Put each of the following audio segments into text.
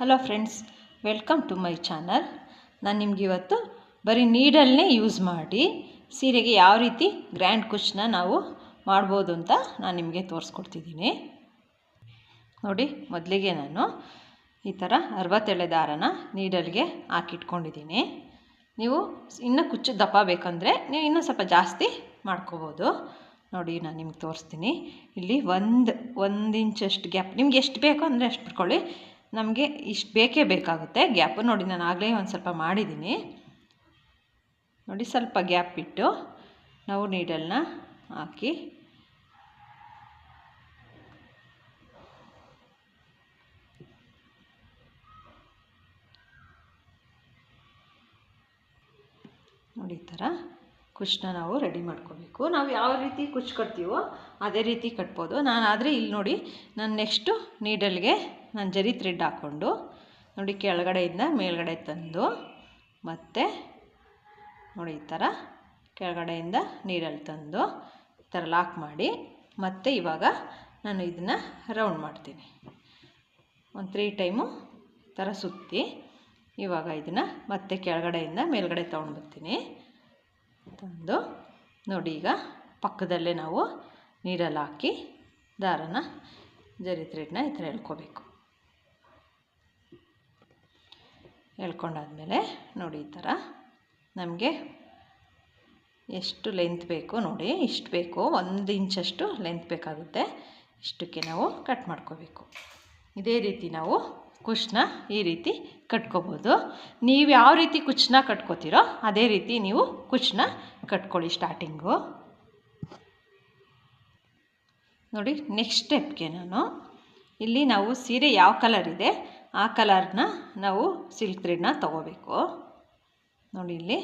Hello friends welcome to my channel ನಾನು ನಿಮ್ಗೆ ಇವತ್ತು ಬರೀ ನೀಡಲ್ನೇ ಯೂಸ್ ಮಾಡಿ, ಸೀರೆಗೆ ಯಾವ ರೀತಿ ಗ್ರ್ಯಾಂಡ್ ಕುಚ್ಚನ್ನ ನಾವು ಮಾಡ್ಬೋದು ಅಂತ ನಾನು ನಿಮಗೆ ತೋರಿಸ್ಕೊಡ್ತಿದ್ದೀನಿ. ನೋಡಿ, ಮೊದಲಿಗೆ ನಾನು ಈ ಥರ ಅರವತ್ತೆಳೆ ದಾರನ ನೀಡಲ್ಗೆ ಹಾಕಿಟ್ಕೊಂಡಿದ್ದೀನಿ. ನೀವು ಇನ್ನೂ ಕುಚ್ಚು ದಪ್ಪ ಬೇಕಂದರೆ ನೀವು ಇನ್ನೂ ಸ್ವಲ್ಪ ಜಾಸ್ತಿ ಮಾಡ್ಕೋಬೋದು. ನೋಡಿ, ನಾನು ನಿಮ್ಗೆ ತೋರಿಸ್ತೀನಿ. ಇಲ್ಲಿ ಒಂದು ಒಂದು ಇಂಚಷ್ಟು ಗ್ಯಾಪ್ ನಿಮ್ಗೆ ಎಷ್ಟು ಬೇಕೋ ಅಂದರೆ ಅಷ್ಟು ಬಿಟ್ಕೊಳ್ಳಿ. ನಮಗೆ ಇಷ್ಟು ಬೇಕೇ ಬೇಕಾಗುತ್ತೆ. ಗ್ಯಾಪು ನೋಡಿ ನಾನು ಆಗಲೇ ಒಂದು ಸ್ವಲ್ಪ ಮಾಡಿದ್ದೀನಿ ನೋಡಿ ಸ್ವಲ್ಪ ಗ್ಯಾಪ್ ಬಿಟ್ಟು ನಾವು ನೀಡಲ್ನ ಹಾಕಿ. ನೋಡಿ ಈ ಥರ ಕುಚ್ಚನ್ನ ನಾವು ರೆಡಿ ಮಾಡ್ಕೋಬೇಕು. ನಾವು ಯಾವ ರೀತಿ ಕುಚ್ಚು ಕಟ್ತೀವೋ ಅದೇ ರೀತಿ ಕಟ್ಬೋದು. ನಾನು ಆದರೆ ಇಲ್ಲಿ ನೋಡಿ ನಾನು ನೆಕ್ಸ್ಟು ನೀಡಲ್ಗೆ ನಾನು ಜರಿ ಥ್ರೆಡ್ ಹಾಕ್ಕೊಂಡು ನೋಡಿ ಕೆಳಗಡೆಯಿಂದ ಮೇಲ್ಗಡೆ ತಂದು ಮತ್ತೆ ನೋಡಿ ಈ ಥರ ಕೆಳಗಡೆಯಿಂದ ನೀರಲ್ಲಿ ತಂದು ಈ ಥರ ಲಾಕ್ ಮಾಡಿ ಮತ್ತೆ ಇವಾಗ ನಾನು ಇದನ್ನು ರೌಂಡ್ ಮಾಡ್ತೀನಿ. ಒಂದು ತ್ರೀ ಟೈಮು ಈ ಥರ ಸುತ್ತಿ ಇವಾಗ ಇದನ್ನು ಮತ್ತೆ ಕೆಳಗಡೆಯಿಂದ ಮೇಲ್ಗಡೆ ತೊಗೊಂಡು ಬರ್ತೀನಿ. ತಂದು ನೋಡಿ ಈಗ ಪಕ್ಕದಲ್ಲೇ ನಾವು ನೀರಲ್ಲಿ ಹಾಕಿ ದಾರನ ಜರಿ ಥ್ರೆಡ್ನ ಈ ಥರ ಎಳ್ಕೋಬೇಕು. ಎಳ್ಕೊಂಡಾದ್ಮೇಲೆ ನೋಡಿ ಈ ಥರ. ನಮಗೆ ಎಷ್ಟು ಲೆಂತ್ ಬೇಕು ನೋಡಿ, ಇಷ್ಟು ಬೇಕು ಒಂದು ಇಂಚಷ್ಟು ಲೆಂತ್ ಬೇಕಾಗುತ್ತೆ. ಇಷ್ಟಕ್ಕೆ ನಾವು ಕಟ್ ಮಾಡ್ಕೋಬೇಕು. ಇದೇ ರೀತಿ ನಾವು ಕುಚ್ನ ಈ ರೀತಿ ಕಟ್ಕೋಬೋದು. ನೀವು ಯಾವ ರೀತಿ ಕುಚ್ನ ಕಟ್ಕೋತೀರೋ ಅದೇ ರೀತಿ ನೀವು ಕುಚ್ನ ಕಟ್ಕೊಳ್ಳಿ ಸ್ಟಾರ್ಟಿಂಗು ನೋಡಿ ನೆಕ್ಸ್ಟ್ ಸ್ಟೆಪ್ಗೆ ನಾನು ಇಲ್ಲಿ ನಾವು ಸೀರೆ ಯಾವ ಕಲರ್ ಇದೆ ಆ ಕಲರ್ನ ನಾವು ಸಿಲ್ಕ್ ಥ್ರೆಡ್ನ ತೊಗೋಬೇಕು. ನೋಡಿ ಇಲ್ಲಿ.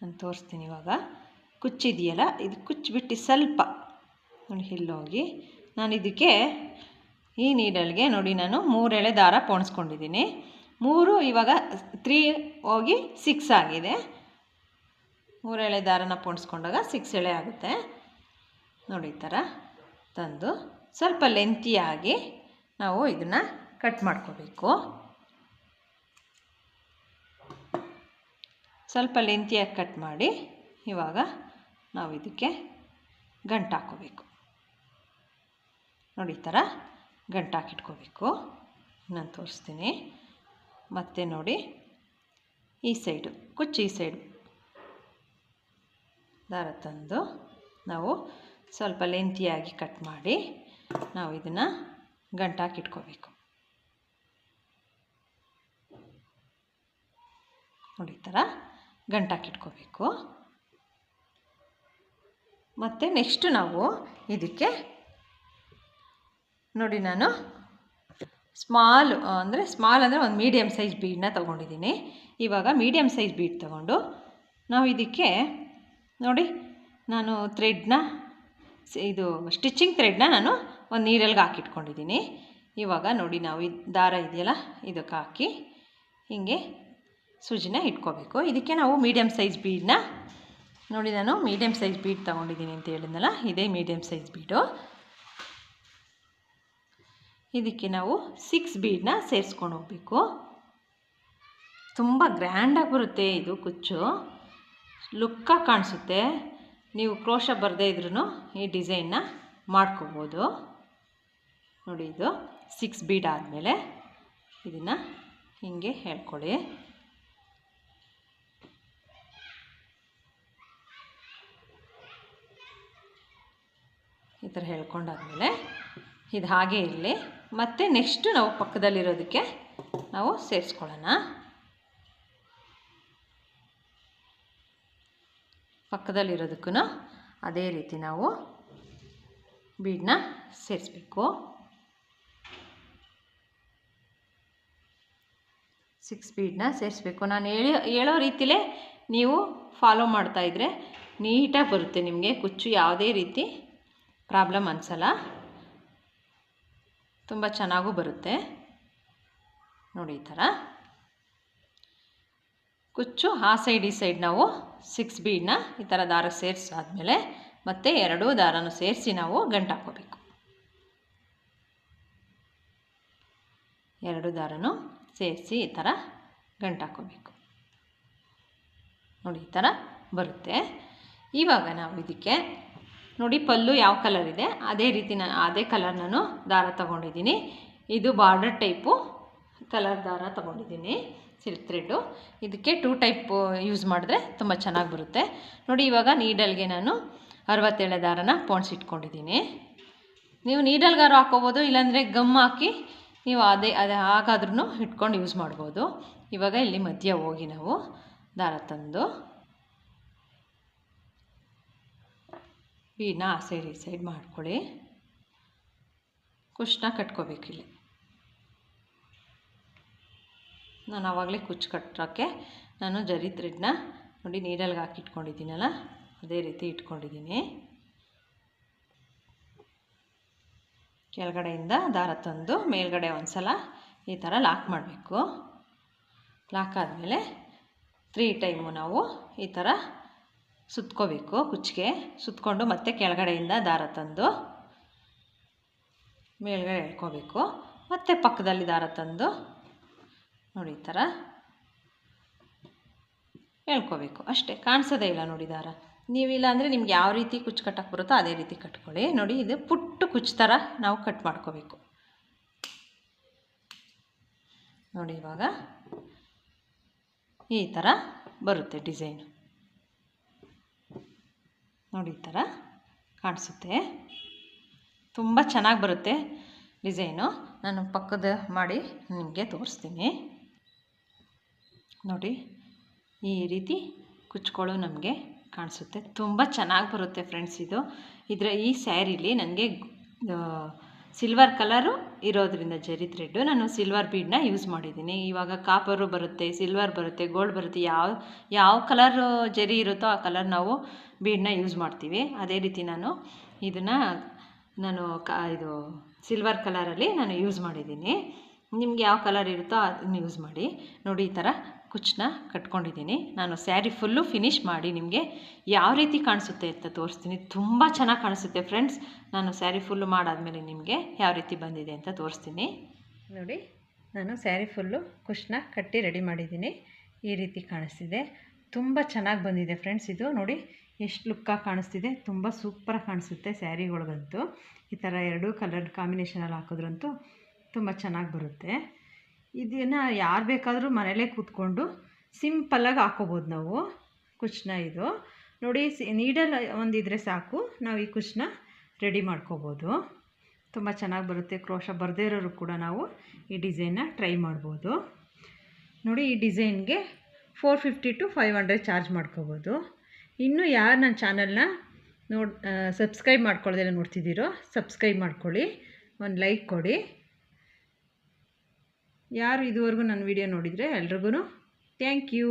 ನಾನು ತೋರಿಸ್ತೀನಿ ಇವಾಗ. ಕುಚ್ಚಿದೆಯಲ್ಲ, ಇದು ಕುಚ್ಚಿಬಿಟ್ಟು ಸ್ವಲ್ಪ ನೋಡಿ ಇಲ್ಲೋಗಿ ನಾನು ಇದಕ್ಕೆ ಈ ನೀಡಲ್ಗೆ ನೋಡಿ ನಾನು ಮೂರು ಎಳೆ ದಾರ ಪೋಣಿಸ್ಕೊಂಡಿದ್ದೀನಿ. ಮೂರು ಇವಾಗ ತ್ರೀ ಹೋಗಿ ಸಿಕ್ಸ್ ಆಗಿದೆ. ಮೂರು ಎಳೆ ದಾರನ ಪೋಣಿಸ್ಕೊಂಡಾಗ ಸಿಕ್ಸ್ ಎಳೆ ಆಗುತ್ತೆ. ನೋಡಿ ಈ ಥರ ತಂದು ಸ್ವಲ್ಪ ಲೆಂತಿಯಾಗಿ ನಾವು ಇದನ್ನು ಕಟ್ ಮಾಡ್ಕೋಬೇಕು. ಸ್ವಲ್ಪ ಲೆಂತಿಯಾಗಿ ಕಟ್ ಮಾಡಿ ಇವಾಗ ನಾವು ಇದಕ್ಕೆ ಗಂಟು ಹಾಕೋಬೇಕು. ನೋಡಿ ಈ ಥರ ಗಂಟು ಹಾಕಿಟ್ಕೋಬೇಕು. ನಾನು ತೋರಿಸ್ತೀನಿ. ಮತ್ತು ನೋಡಿ ಈ ಸೈಡು, ಕುಚ್ಚು ಈ ಸೈಡು. ದಾರ ತಂದು ನಾವು ಸ್ವಲ್ಪ ಲೆಂತಿಯಾಗಿ ಕಟ್ ಮಾಡಿ ನಾವು ಇದನ್ನು ಗಂಟು ನೋಡಿ ಈ ಥರ ಗಂಟಾಕಿಟ್ಕೋಬೇಕು. ಮತ್ತು ನೆಕ್ಸ್ಟು ನಾವು ಇದಕ್ಕೆ ನೋಡಿ ನಾನು ಸ್ಮಾಲ್ ಅಂದರೆ ಸ್ಮಾಲ್ ಅಂದರೆ ಒಂದು ಮೀಡಿಯಮ್ ಸೈಜ್ ಬೀಡನ್ನ ತೊಗೊಂಡಿದ್ದೀನಿ. ಇವಾಗ ಮೀಡಿಯಮ್ ಸೈಜ್ ಬೀಡ್ ತೊಗೊಂಡು ನಾವು ಇದಕ್ಕೆ ನೋಡಿ ನಾನು ಥ್ರೆಡ್ನ ಇದು ಸ್ಟಿಚಿಂಗ್ ಥ್ರೆಡ್ನ ನಾನು ಒಂದು ನೀರಲ್ಲಿ ಹಾಕಿಟ್ಕೊಂಡಿದ್ದೀನಿ. ಇವಾಗ ನೋಡಿ ನಾವು ಇದು ದಾರ ಇದೆಯಲ್ಲ, ಇದಕ್ಕೆ ಹಾಕಿ ಹೀಗೆ ಸೂಜಿನ ಇಟ್ಕೋಬೇಕು. ಇದಕ್ಕೆ ನಾವು ಮೀಡಿಯಮ್ ಸೈಜ್ ಬೀಡನ್ನ ನೋಡಿ ನಾನು ಮೀಡಿಯಮ್ ಸೈಜ್ ಬೀಡ್ ತೊಗೊಂಡಿದ್ದೀನಿ ಅಂತ ಹೇಳಿದ್ನಲ್ಲ, ಇದೇ ಮೀಡಿಯಮ್ ಸೈಜ್ ಬೀಡು ಇದಕ್ಕೆ ನಾವು ಸಿಕ್ಸ್ ಬೀಡನ್ನ ಸೇರಿಸ್ಕೊಂಡು ಹೋಗಬೇಕು. ತುಂಬ ಗ್ರ್ಯಾಂಡಾಗಿ ಬರುತ್ತೆ ಇದು ಕುಚ್ಚು. ಲುಕ್ಕಾಗಿ ಕಾಣಿಸುತ್ತೆ. ನೀವು ಕ್ರೋಶ ಬರದೇ ಇದ್ರೂ ಈ ಡಿಸೈನ್ನ ಮಾಡ್ಕೋಬೋದು. ನೋಡಿ ಇದು ಸಿಕ್ಸ್ ಬೀಡ್ ಆದಮೇಲೆ ಇದನ್ನು ಹೀಗೆ ಹೇಳ್ಕೊಳ್ಳಿ. ಈ ಥರ ಹೇಳ್ಕೊಂಡಾದ್ಮೇಲೆ ಇದು ಹಾಗೆ ಇರಲಿ. ಮತ್ತು ನೆಕ್ಸ್ಟು ನಾವು ಪಕ್ಕದಲ್ಲಿರೋದಕ್ಕೆ ನಾವು ಸೇರಿಸ್ಕೊಳ್ಳೋಣ. ಪಕ್ಕದಲ್ಲಿರೋದಕ್ಕೂ ಅದೇ ರೀತಿ ನಾವು ಬೀಡನ್ನ ಸೇರಿಸ್ಬೇಕು. ಸಿಕ್ಸ್ ಬೀಡನ್ನ ಸೇರಿಸ್ಬೇಕು. ನಾನು ಹೇಳಿ, ಹೇಳೋ ರೀತಿಲೇ ನೀವು ಫಾಲೋ ಮಾಡ್ತಾಯಿದ್ರೆ ನೀಟಾಗಿ ಬರುತ್ತೆ ನಿಮಗೆ ಕುಚ್ಚು ಯಾವುದೇ ರೀತಿ ಪ್ರಾಬ್ಲಮ್ ಅನಿಸಲ್ಲ. ತುಂಬ ಚೆನ್ನಾಗೂ ಬರುತ್ತೆ. ನೋಡಿ ಈ ಥರ. ಕುಚ್ಚು ಆ ಸೈಡ್ ಈ ಸೈಡ್ ನಾವು ಸಿಕ್ಸ್ ಬೀಡನ್ನ ಈ ಥರ ದಾರ ಸೇರಿಸಾದ್ಮೇಲೆ ಮತ್ತೆ ಎರಡೂ ದಾರನೂ ಸೇರಿಸಿ ನಾವು ಗಂಟು ಹಾಕ್ಕೋಬೇಕು. ಎರಡು ದಾರನೂ ಸೇರಿಸಿ ಈ ಥರ ಗಂಟು ಹಾಕೋಬೇಕು ನೋಡಿ ಈ ಥರ ಬರುತ್ತೆ. ಇವಾಗ ನಾವು ಇದಕ್ಕೆ ನೋಡಿ, ಪಲ್ಲು ಯಾವ ಕಲರ್ ಇದೆ? ಅದೇ ರೀತಿ ನಾನು ಅದೇ ಕಲರ್ ನಾನು ದಾರ ತಗೊಂಡಿದ್ದೀನಿ. ಇದು ಬಾರ್ಡರ್ ಟೈಪು ಕಲರ್ ದಾರ ತಗೊಂಡಿದ್ದೀನಿ ಸಿಲ್ಕ್ ಥ್ರೆಡ್ಡು ಇದಕ್ಕೆ ಟೂ ಟೈಪ್ ಯೂಸ್ ಮಾಡಿದ್ರೆ ತುಂಬ ಚೆನ್ನಾಗಿ ಬರುತ್ತೆ. ನೋಡಿ, ಇವಾಗ ನೀಡಲ್ಗೆ ನಾನು ಅರವತ್ತೇಳೆ ದಾರನ ಪೋಣಿಸಿಟ್ಕೊಂಡಿದ್ದೀನಿ ನೀವು ನೀಡಲ್ಗಾರು ಹಾಕೋಬೋದು, ಇಲ್ಲಾಂದರೆ ಗಮ್ ಹಾಕಿ ನೀವು ಅದೇ ಅದೇ ಹಾಗಾದ್ರೂ ಇಟ್ಕೊಂಡು ಯೂಸ್ ಮಾಡ್ಬೋದು. ಇವಾಗ ಇಲ್ಲಿ ಮಧ್ಯ ಹೋಗಿ ನಾವು ದಾರ ತಂದು ಬೀನ ಆ ಸೈಡ್ ಈ ಸೈಡ್ ಮಾಡ್ಕೊಳ್ಳಿ. ಕುಚ್ಚನ್ನ ಕಟ್ಕೋಬೇಕು ಇಲ್ಲಿ. ನಾನು ಆವಾಗಲೇ ಕುಚ್ಚು ಕಟ್ಟೋಕ್ಕೆ ನಾನು ಜರಿ ಥ್ರೆಡ್ನ ನೋಡಿ ನೀಡಲ್ಗೆ ಹಾಕಿ ಇಟ್ಕೊಂಡಿದ್ದೀನಲ್ಲ ಅದೇ ರೀತಿ ಇಟ್ಕೊಂಡಿದ್ದೀನಿ. ಕೆಳಗಡೆಯಿಂದ ದಾರ ತಂದು ಮೇಲ್ಗಡೆ ಒಂದು ಸಲ ಈ ಥರ ಲಾಕ್ ಮಾಡಬೇಕು. ಲಾಕ್ ಆದಮೇಲೆ ತ್ರೀ ಟೈಮು ನಾವು ಈ ಥರ ಸುತ್ಕೋಬೇಕು, ಕುಚ್ಚಿಗೆ. ಸುತ್ಕೊಂಡು ಮತ್ತೆ ಕೆಳಗಡೆಯಿಂದ ದಾರ ತಂದು, ಮೇಲ್ಗಡೆ ಎಳ್ಕೋಬೇಕು. ಮತ್ತು ಪಕ್ಕದಲ್ಲಿ ದಾರ ತಂದು, ನೋಡಿ ಈ ಥರ ಎಳ್ಕೋಬೇಕು. ಅಷ್ಟೇ, ಕಾಣಿಸೋದೇ ಇಲ್ಲ ನೋಡಿ ದಾರ. ನೀವಿಲ್ಲ ಅಂದರೆ ನಿಮ್ಗೆ ಯಾವ ರೀತಿ ಕುಚ್ಚು ಕಟ್ಟಕ್ಕೆ ಬರುತ್ತೋ ಅದೇ ರೀತಿ ಕಟ್ಕೊಳ್ಳಿ. ನೋಡಿ, ಇದು ಪುಟ್ಟು ಕುಚ್ಚು ಥರ ನಾವು ಕಟ್ ಮಾಡ್ಕೋಬೇಕು. ನೋಡಿ ಇವಾಗ ಈ ಥರ ಬರುತ್ತೆ ಡಿಸೈನು. ನೋಡಿ ಈ ಥರ ಕಾಣಿಸುತ್ತೆ. ತುಂಬ ಚೆನ್ನಾಗಿ ಬರುತ್ತೆ ಡಿಸೈನು. ನಾನು ಪಕ್ಕದ ಮಾಡಿ ನಿಮಗೆ ತೋರಿಸ್ತೀನಿ. ನೋಡಿ, ಈ ರೀತಿ ಕುಚ್ಗಳು ನಮಗೆ ಕಾಣಿಸುತ್ತೆ. ತುಂಬ ಚೆನ್ನಾಗಿ ಬರುತ್ತೆ ಫ್ರೆಂಡ್ಸ್ ಇದು. ಇದರ ಈ ಸ್ಯಾರಿಲಿ ನನಗೆ ಸಿಲ್ವರ್ ಕಲರು ಇರೋದ್ರಿಂದ ಜರಿ ಥ್ರೆಡ್ಡು ನಾನು ಸಿಲ್ವರ್ ಬೀಡನ್ನ ಯೂಸ್ ಮಾಡಿದ್ದೀನಿ. ಇವಾಗ ಕಾಪರು ಬರುತ್ತೆ, ಸಿಲ್ವರ್ ಬರುತ್ತೆ, ಗೋಲ್ಡ್ ಬರುತ್ತೆ. ಯಾವ ಯಾವ ಕಲರ್ ಜರಿ ಇರುತ್ತೋ ಆ ಕಲರ್ ನಾವು ಬೀಡನ್ನ ಯೂಸ್ ಮಾಡ್ತೀವಿ. ಅದೇ ರೀತಿ ನಾನು ಇದನ್ನು, ನಾನು ಕ, ಇದು ಸಿಲ್ವರ್ ಕಲರಲ್ಲಿ ನಾನು ಯೂಸ್ ಮಾಡಿದ್ದೀನಿ. ನಿಮ್ಗೆ ಯಾವ ಕಲರ್ ಇರುತ್ತೋ ಅದನ್ನ ಯೂಸ್ ಮಾಡಿ. ನೋಡಿ ಈ ಥರ ಕುಚ್ಚನ್ನ ಕಟ್ಕೊಂಡಿದ್ದೀನಿ. ನಾನು ಸ್ಯಾರಿ ಫುಲ್ಲು ಫಿನಿಶ್ ಮಾಡಿ ನಿಮಗೆ ಯಾವ ರೀತಿ ಕಾಣಿಸುತ್ತೆ ಅಂತ ತೋರಿಸ್ತೀನಿ. ತುಂಬ ಚೆನ್ನಾಗಿ ಕಾಣಿಸುತ್ತೆ ಫ್ರೆಂಡ್ಸ್ ನಾನು ಸ್ಯಾರಿ ಫುಲ್ಲು ಮಾಡಾದಮೇಲೆ ನಿಮಗೆ ಯಾವ ರೀತಿ ಬಂದಿದೆ ಅಂತ ತೋರಿಸ್ತೀನಿ. ನೋಡಿ, ನಾನು ಸ್ಯಾರಿ ಫುಲ್ಲು ಕುಚ್ಚನ್ನ ಕಟ್ಟಿ ರೆಡಿ ಮಾಡಿದ್ದೀನಿ. ಈ ರೀತಿ ಕಾಣಿಸ್ತಿದೆ. ತುಂಬ ಚೆನ್ನಾಗಿ ಬಂದಿದೆ ಫ್ರೆಂಡ್ಸ್ ಇದು. ನೋಡಿ, ಎಷ್ಟು ಲುಕ್ಕಾಗಿ ಕಾಣಿಸ್ತಿದೆ. ತುಂಬ ಸೂಪರಾಗಿ ಕಾಣಿಸುತ್ತೆ ಸ್ಯಾರಿಗಳಿಗಂತೂ ಈ ಥರ ಎರಡೂ ಕಲರ್ ಕಾಂಬಿನೇಷನಲ್ಲಿ ಹಾಕಿದ್ರಂತೂ ತುಂಬ ಚೆನ್ನಾಗಿ ಬರುತ್ತೆ. ಇದನ್ನು ಯಾರು ಬೇಕಾದರೂ ಮನೇಲೇ ಕೂತ್ಕೊಂಡು ಸಿಂಪಲ್ಲಾಗಿ ಹಾಕೋಬೋದು ನಾವು. ಕುಚ್ನ ಇದು. ನೋಡಿ, ಸಿ, ನೀಡಲ್ ಒಂದಿದ್ರೆ ಸಾಕು. ನಾವು ಈ ಕುಚ್ಚನ್ನ ರೆಡಿ ಮಾಡ್ಕೋಬೋದು. ತುಂಬ ಚೆನ್ನಾಗಿ ಬರುತ್ತೆ. ಕ್ರೋಶ ಬರದೇ ಇರೋರು ಕೂಡ ನಾವು ಈ ಡಿಸೈನ್ನ ಟ್ರೈ ಮಾಡ್ಬೋದು. ನೋಡಿ, ಈ ಡಿಸೈನ್ಗೆ four fifty to five hundred charge ಮಾಡ್ಕೋಬೋದು. ಇನ್ನೂ ಯಾರು ನನ್ನ ಚಾನಲ್ನ ನೋಡಿ ಸಬ್ಸ್ಕ್ರೈಬ್ ಮಾಡ್ಕೊಳ್ಳೋದೆಲ್ಲ ನೋಡ್ತಿದ್ದೀರೋ, ಸಬ್ಸ್ಕ್ರೈಬ್ ಮಾಡ್ಕೊಳ್ಳಿ. ಒಂದು ಲೈಕ್ ಕೊಡಿ. ಯಾರು ಇದುವರೆಗೂ ನನ್ನ ವಿಡಿಯೋ ನೋಡಿದರೆ ಎಲ್ರಿಗೂ ಥ್ಯಾಂಕ್ ಯು